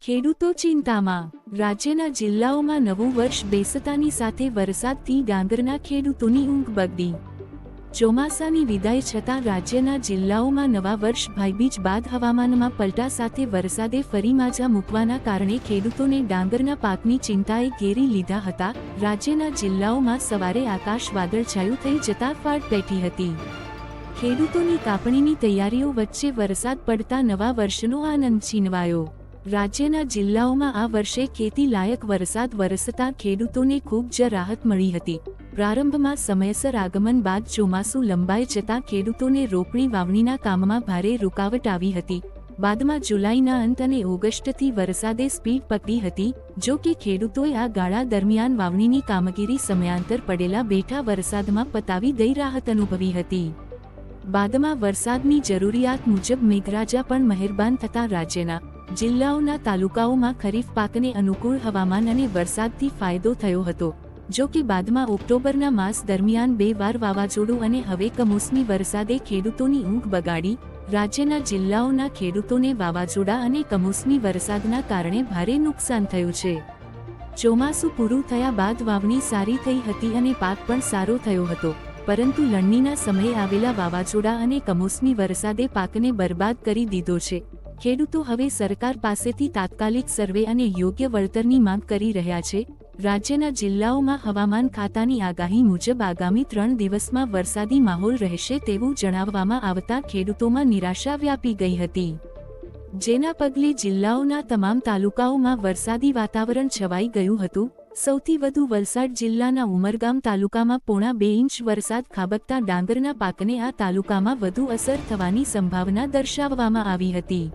ખેડૂતો ચિંતામાં. રાજ્યના જિલ્લાઓમાં નવું વર્ષ બેસતાની સાથે વરસાદથી ડાંગરના ખેડૂતોની ઊંઘ બગડી. ચોમાસાની વિદાય છતાં રાજ્યના જિલ્લાઓમાં નવા વર્ષ ભાઈબીજ બાદ હવામાનમાં પલટા સાથે વરસાદે ફરી માજા મૂકવાના કારણે ખેડૂતોને ડાંગરના પાકની ચિંતાએ ઘેરી લીધા હતા. રાજ્યના જિલ્લાઓમાં સવારે આકાશ વાદળછાયું થઈ જતા ફાટ બેઠી હતી. ખેડૂતોની કાપણીની તૈયારીઓ વચ્ચે વરસાદ પડતા નવા વર્ષનો આનંદ છીનવાયો. રાજ્યના જિલ્લાઓમાં આ વર્ષે ખેતી લાયક વરસાદ વરસતા ખેડૂતોને ખૂબ જ રાહત મળી હતી. પ્રારંભમાં સમયસર આગમન બાદ ચોમાસું લંબાઈ જતાં ખેડૂતોને રોપણી વાવણીના કામમાં ભારે રૂકાવટ આવી હતી. બાદમાં જુલાઈના અંત અને ઓગસ્ટથી વરસાદે સ્પીડ પકડી હતી, જો કે ખેડૂતોએ આ ગાળા દરમિયાન વાવણીની કામગીરી સમયાંતર પડેલા બેઠા વરસાદમાં પતાવી દઈ રાહત અનુભવી હતી. બાદમાં વરસાદની જરૂરિયાત મુજબ મેઘરાજા પણ મહેરબાન થતા રાજ્યના જિલ્લાઓના તાલુકાઓમાં ખરીફ પાકને અનુકૂળ હવામાન અને વરસાદથી ફાયદો થયો હતો. જો કે બાદમાં ઓક્ટોબરના માસ દરમિયાન બે વાર વાવાઝોડું અને હવે કમોસમી વરસાદે ખેડૂતોની ઊંઘ બગાડી, રાજ્યના જિલ્લાઓના ખેડૂતોને વાવાઝોડા અને કમોસમી વરસાદના કારણે ભારે નુકસાન થયું છે. ચોમાસું પૂરું થયા બાદ વાવણી સારી થઈ હતી અને પાક પણ સારો થયો હતો. પરંતુ લણણીના સમયે આવેલા વાવાઝોડા અને કમોસમી વરસાદે પાકને બરબાદ કરી દીધો છે. ખેડૂતો હવે સરકાર પાસેથી તાત્કાલિક સર્વે અને યોગ્ય વળતરની માંગ કરી રહ્યા છે. રાજ્યના જિલ્લાઓમાં હવામાન ખાતાની આગાહી મુજબ આગામી ત્રણ દિવસમાં વરસાદી માહોલ રહેશે તેવું જણાવવામાં આવતા ખેડૂતોમાં નિરાશા વ્યાપી ગઈ હતી. જેના પગલે જિલ્લાઓના તમામ તાલુકાઓમાં વરસાદી વાતાવરણ છવાઈ ગયું હતું. સૌથી વધુ વલસાડ જિલ્લાના ઉમરગામ તાલુકામાં પોણા બે ઇંચ વરસાદ ખાબકતા ડાંગરના પાકને આ તાલુકામાં વધુ અસર થવાની સંભાવના દર્શાવવામાં આવી હતી.